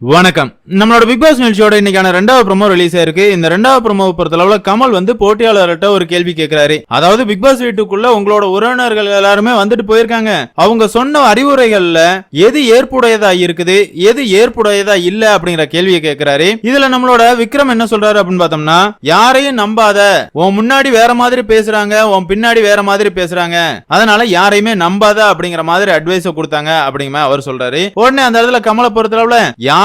வணக்கம். நம்மளோட big pass நிகழ்ச்சியோட இன்னைக்கான ரெண்டாவது ப்ரமோ ரிலீஸ் ஆயிருக்கு இந்த ரெண்டாவது ப்ரோமோ பொறுத்தளவுல கமல் வந்து போட்டியாளர்கிட்ட ஒரு கேள்வி கேட்கிறாரு அதாவது பிக் பாஸ் வீட்டுக்குள்ள உங்களோட உறவினர்கள் எல்லாருமே வந்துட்டு போயிருக்காங்க. அவங்க சொன்ன அறிவுரைகள்ல எது ஏற்புடையதா இருக்குது எது ஏற்புடையதா இல்ல அப்படிங்கிற கேள்வியை கேட்கிறாரு இதுல நம்மளோட விக்ரம் என்ன சொல்றாரு அப்படின்னு பார்த்தோம்னா யாரையும் நம்பாத உன் முன்னாடி வேற மாதிரி பேசுறாங்க உன் பின்னாடி வேற மாதிரி பேசுறாங்க. அதனால யாரையுமே நம்பாத அப்படிங்கிற மாதிரி அட்வைஸ் கொடுத்தாங்க அப்படிங்கிற அவர் சொல்றாரு. உடனே அந்த இடத்துல கமலை பொறுத்தளவுல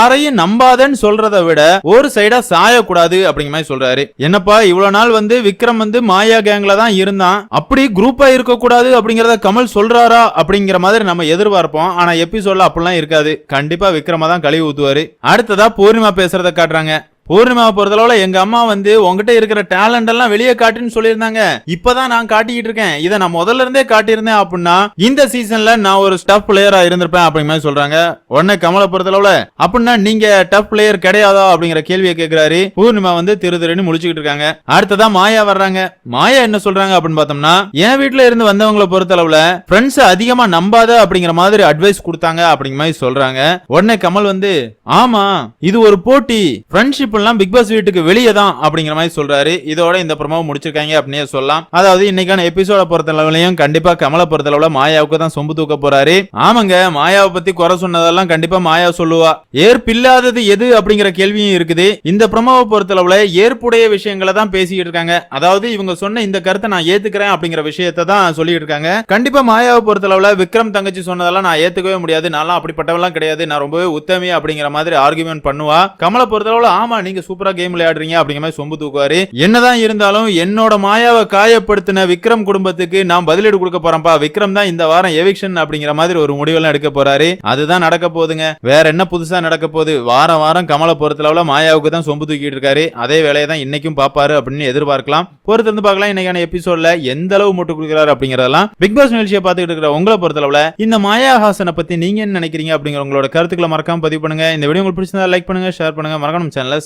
யாரையும் நம்பாதன்னு சொல்றதை விட ஒரு சைடா சாயக்கூடாது அப்படிங்கிற மாதிரி சொல்றாரு. என்னப்பா இவ்வளவு நாள் வந்து விக்ரம் வந்து மாயா கேங்ல தான் இருந்தான். அப்படி குரூப்பா இருக்க கூடாது அப்படிங்கறத கமல் சொல்றாரா அப்படிங்கிற மாதிரி நம்ம எதிர்பார்ப்போம். ஆனா எபிசோட்ல அப்படிலாம் இருக்காது. கண்டிப்பா விக்ரமா தான் கழுவி ஊத்துவாரு. அடுத்ததா பூர்ணிமா பேசுறத காட்டுறாங்க. பூர்ணிமாவை பொறுத்தளவுல எங்க அம்மா வந்து உங்ககிட்ட இருக்கிற டேலண்ட் எல்லாம் வெளியே காட்டுன்னு சொல்லியிருந்தாங்க. இப்பதான் நான் காட்டிக்கிட்டு இருக்கேன். இதை நான் முதல்ல இருந்தே காட்டியிருந்தேன் அப்படின்னா இந்த சீசன்ல நான் ஒரு ஸ்டஃப் பிளேயரா இருந்திருப்பேன் அப்படிங்கிற மாதிரி சொல்றாங்க. உடனே கமலை பொறுத்தளவுல அப்படின்னா நீங்க டஃப் பிளேயர் கிடையாதா அப்படிங்கிற கேள்வியை கேட்கிறாரு பூர்ணிமா வந்து திரு திருன்னு முடிச்சுக்கிட்டு இருக்காங்க. அடுத்ததா மாயா வர்றாங்க. மாயா என்ன சொல்றாங்க அப்படின்னு பார்த்தோம்னா என் வீட்டுல இருந்து வந்தவங்களை பொறுத்தளவுல ஃப்ரெண்ட்ஸ் அதிகமா நம்பாத அப்படிங்கிற மாதிரி அட்வைஸ் கொடுத்தாங்க அப்படிங்கிற மாதிரி சொல்றாங்க. உடனே கமல் வந்து ஆமா இது ஒரு போட்டி. ஃப்ரெண்ட்ஷிப் எல்லாம் பிக் பாஸ் வீட்டுக்கு வெளியே தான் அப்படிங்கிற மாதிரி சொல்றாரு. இதோட இந்த ப்ரோமோ முடிச்சிருக்காங்க அப்படின்னே சொல்லலாம். அதாவது இன்னைக்கான எபிசோட பொறுத்தளவுலையும் கண்டிப்பா கமலை பொறுத்தளவுல மாயாவுக்கு தான் சொம்பு தூக்க போறாரு. ஆமாங்க மாயாவை பத்தி குறை சொன்னதெல்லாம் கண்டிப்பா மாயா சொல்லுவா. ஏற்பில்லாதது எது அப்படிங்கிற கேள்வியும் இருக்குது. இந்த ப்ரோமோவை பொறுத்தளவுல ஏற்புடைய விஷயங்களை தான் பேசிக்கிட்டு இருக்காங்க. அதாவது இவங்க சொன்ன இந்த கருத்தை நான் ஏத்துக்கிறேன் அப்படிங்கிற விஷயத்தை தான் சொல்லிட்டு இருக்காங்க. கண்டிப்பா மாயாவை பொறுத்தளவுல விக்ரம் தங்கச்சி சொன்னதெல்லாம் நான் ஏத்துக்கவே முடியாது. நான் அப்படிப்பட்டவெல்லாம் கிடையாது. நான் ரொம்பவே உத்தமி அப்படிங்கிற மாதிரி ஆர்குமெண்ட் பண்ணுவா. கமலை பொறுத்தளவுல ஆமா நீங்க சூப்பரா கேம் விளையாடுறீங்க அப்படிங்கிற மாதிரி சொம்பு தூக்குவாரு. என்னதான் இருந்தாலும் என்னோட மாயாவை காயப்படுத்தின விக்ரம் குடும்பத்துக்கு நான் பதிலீடு கொடுக்க போறேன்ப்பா. விக்ரம் தான் இந்த வாரம் எவிக்ஷன் அப்படிங்கிற மாதிரி ஒரு முடிவெல்லாம் எடுக்க போறாரு. அதுதான் நடக்க போகுதுங்க. வேற என்ன புதுசா நடக்க போகுது? வாரம் வாரம் கமலை பொறுத்தளவுல மாயாவுக்கு தான் சொம்பு தூக்கிட்டு இருக்காரு. அதே வேலையை தான் இன்னைக்கும் பாப்பாரு அப்படின்னு எதிர்பார்க்கலாம். பொறுத்து இருந்து பார்க்கலாம் இன்னைக்கான எபிசோட்ல எந்த அளவு முட்டு கொடுக்குறாரு அப்படிங்கறதெல்லாம். பிக் பாஸ் நிகழ்ச்சியை பார்த்துட்டு இருக்கிற உங்களை பொறுத்தளவுல இந்த மாயா ஹாசனை பத்தி நீங்க என்ன நினைக்கிறீங்க அப்படிங்கிற உங்களோட கருத்துக்களை மறக்காம பதிவு பண்ணுங்க. இந்த வீடியோ உங்களுக்கு பிடிச்சிருந்தா லைக் பண்ணுங்க ஷேர் பண்ணுங்க. மறக்காம சேனலை